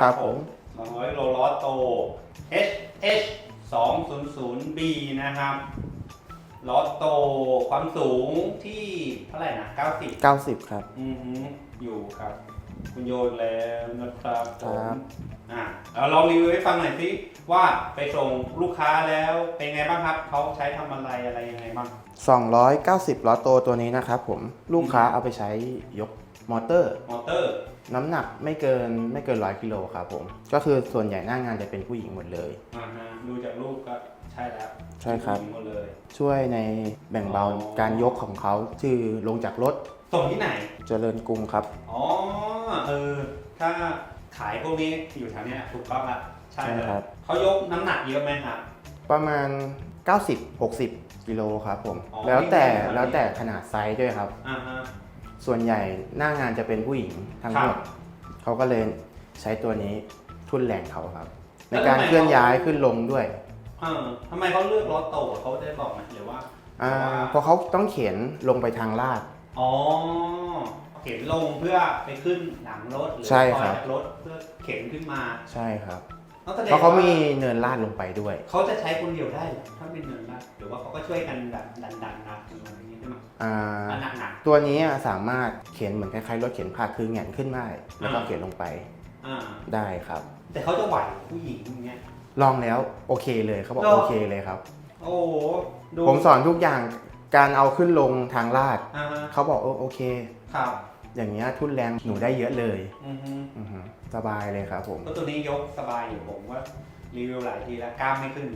ครับผม200โลลอตโต H H 2 0 0 B นะครับลอตโตความสูงที่เท่าไหร่นะ 90 90 ครับ อือหืออยู่ครับ คุณโยนแล้วนะครับผครัมบ อ่าเราลองรีวิวให้ฟังหน่อยสิว่าไปส่งลูกค้าแล้วเป็นไงบ้างครับเขาใช้ทำอะไรอะไรยังไงบ้าง 290ล้อโตตัวนี้นะครับผม ลูกค้าเอาไปใช้ยก มอเตอร์ มอเตอร์ น้ำหนักไม่เกินไม่เกิน100กิโลครับผม ก็คือส่วนใหญ่หน้างานจะเป็นผู้หญิงหมดเลย อ่าฮะดูจากรูปก็ใช่แล้วใช่ครับหมดเลย ช่วยในแบ่งเบาอ๋อ การยกของเขาคือลงจากรถส่งที่ไหน เจริญกรุงครับ อ๋อ เออ ถ้าขายพวกนี้อยู่แถวเนี้ยถูกต้องละใช่เลใช่ยครับ เขายกน้ำหนักเยอะไหมครับ ประมาณ 90-60 กิโลครับผม อ๋อแล้วแต่ไม่เกินแล้วแต่ขนาดไซส์ด้วยครับ อ่าฮะ ส่วนใหญ่หน้างานจะเป็นผู้หญิงทั้งหมดครับเขาก็เลยใช้ตัวนี้ทุนแรงเขาครับแล้ในวการทำไมเคลื่อนเขาย้ายขึ้นลงด้วยเออทำไมเขาเลือกรถโตเขาได้บอกไหมหรือว่าอ่าเพราะว่าเพราะเขาต้องเข็นลงไปทางลาดอ๋อเข็นลงเพื่อไปขึ้นหลังรถหรือใช่ครับถอยจากรถเพื่อเข็นขึ้นมาใช่ครับ ต้องแสดงเพราะเขามีว่เนินลาดลงไปด้วย เขาจะใช้คนเดียวได้เหรอถ้าเป็นเนินลาดหรือว่าเขาก็ช่วยกันแบบดันดันๆนะอะไรอย่างเงี้ยใช่ไหมอ่า อันหนักหนักตัวนี้อะสามารถเข็นเหมือนคล้ายๆรถเข็นผักคือแหงนขึ้นได้แล้วก็อ่าเข็นลงไปๆอ่าได้ครับ แต่เขาจะไหวเหรอผู้หญิงอย่างเงี้ย ลองแล้วโอเคเลยเขาบอกเหรอ โอเคเลยครับ โอ้โหดูผมสอนทุกอย่างการเอาขึ้นลงทางลาดอ่าฮะเขาบอกเออโอเค ครับ อย่างเงี้ยทุนแรงหนูได้เยอะเลยอือฮึอือฮึสบายเลยครับผม ก็ตัวนี้ยกสบายอยู่ผมว่ารีวิวหลายทีแล้วกล้ามไม่ขึ้น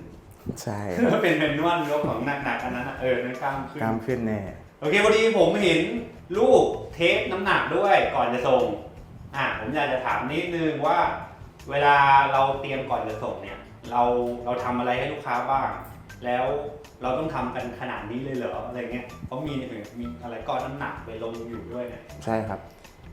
ใช่เป็นเป็นนวลยกของหนักๆอันนั้นนะเออนั่นกล้ามขึ้น กล้ามขึ้นแน่โอเคพอดีผมเห็นรูปเทปน้ำหนักด้วยก่อนจะส่ง อะผมอยากจะถามนิดนึงว่า เวลาเราเตรียมก่อนจะส่งเนี่ย เราเราทำอะไรให้ลูกค้าบ้าง แล้วเราต้องทำกันขนาดนี้เลยเหรออะไรเงี้ยเพราะมีมีอะไรก้อนน้ำหนักไปลงอยู่ด้วยเนี่ยใช่ครับ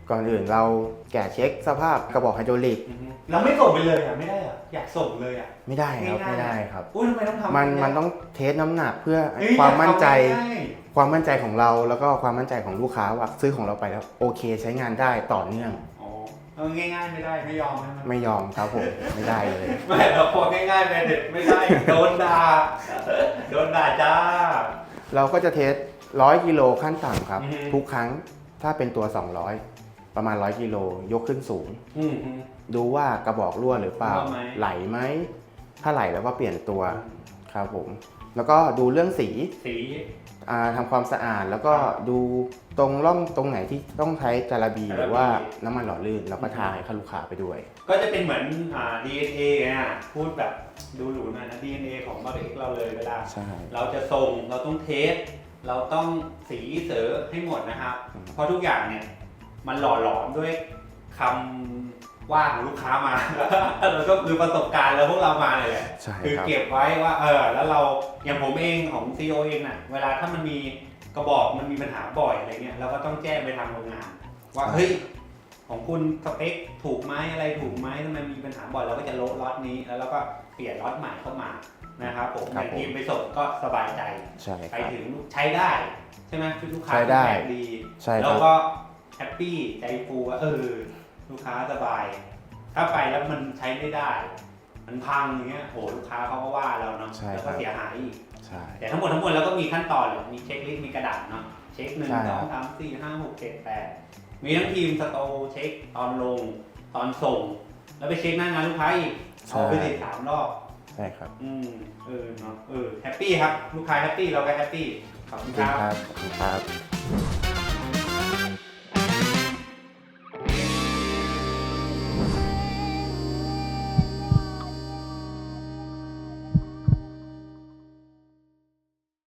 ก่อนอื่นเราแกะเช็คสภาพกระบอกไฮดรอลิกอือฮึเราไม่ส่งไปเลยอะไม่ได้อะอยากส่งเลยอะ ไม่ได้ครับง่ายๆไม่ได้ครับ อุ้ยทำไมต้องทำมันย่างเงี้ยมันต้องเทสน้ำหนักเพื่อเฮ้ยความมั่นใจ อยากทำง่ายความมั่นใจของเราแล้วก็ความมั่นใจของลูกค้าว่าซื้อของเราไปแล้วโอเคใช้งานได้ต่อเนื่องๆอ๋อ เออง่ายๆไม่ได้ไม่ยอมใช่ไหมไม่ยอมครับผมไม่ได้เลย ไม่เราพอง่ายๆไปเด็ดไม่ได้โดนด่าโดนด่าจ้า เราก็จะเทสร้อยกิโลขั้นต่ำครับ อือฮึ ทุกครั้งถ้าเป็นตัว 200 ประมาณ 100กิโลยกขึ้นสูง อืมอืมดูว่ากระบอกรั่วหรือเปล่ารั่วไหม ไหลไหม ถ้าไหลแล้วก็เปลี่ยนตัวครับผม แล้วก็ดูเรื่องสีสีอ่าทำความสะอาดแล้วก็ดูตรงร่องตรงไหนที่ต้องใช้จาระบีจาระบีหรือว่าน้ำมันหล่อลื่นเราก็ทาให้ลูกค้าไปด้วย ก็จะเป็นเหมือนอ่า DNA อะพูดแบบดูหรูหน่อยนะ DNA ของบาร์เอ็กเราเลยเวลา ใช่ เราจะส่งเราต้องเทส เราต้องสีเสือให้หมดนะครับอืมเพราะทุกอย่างเนี่ยมันหล่อหลอมด้วยคำ ว่าของลูกค้ามา แล้วก็คือประสบการณ์แล้วพวกเรามาเลยแหละใช่คือครับ เก็บไว้ว่าเออแล้วเราอย่างผมเองของ CEO เองน่ะเวลาถ้ามันมีกระบอกมันมีปัญหาบ่อยอะไรเงี้ยเราก็ต้องแจ้งไปทางโรงงาน ว่าเฮ้ยของคุณสเปคถูกไหมอะไรถูกไหมทำไมมีปัญหาบ่อยเราก็จะลดล็อตนี้แล้วเราก็เปลี่ยนล็อตใหม่เข้ามานะครับผมครับ อย่างทีมไปส่งก็สบายใจ ใช่ไปครับ ถึงใช้ได้ ใช่ไหมคือลูกค้าใช้ได้ฟีดแบ็กดี ใช่คแล้รัวบ ก็แฮปปี้ใจฟูว่าเออ ลูกค้าสบาย ถ้าไปแล้วมันใช้ไม่ได้ มันพังอย่างเงี้ยโหลูกค้าเขาก็ว่าเราเนาะใช่แล้วครัก็บ เสียหายอีก ใช่ แต่ทั้งหมดทั้งมวลเราก็มีขั้นตอนเลยมีเช็คลิสต์มีกระดาษเนาะเช็คหนึ่งใช่สครัอบงสามสี่ห้าหกเจ็ดแปดมีทั้งทีมสโตร์เช็คตอนลง ตอนส่ง แล้วไปเช็คหน้างานลูกค้าอีกเอาไปติดสามรอบ ใช่ครับอืมเออเนาะเออแฮปปี้ครับ ลูกค้าแฮปปี้เราก็แฮปปี้ขอบขคุอบณคุคณรับ ครับขอบคุณครับ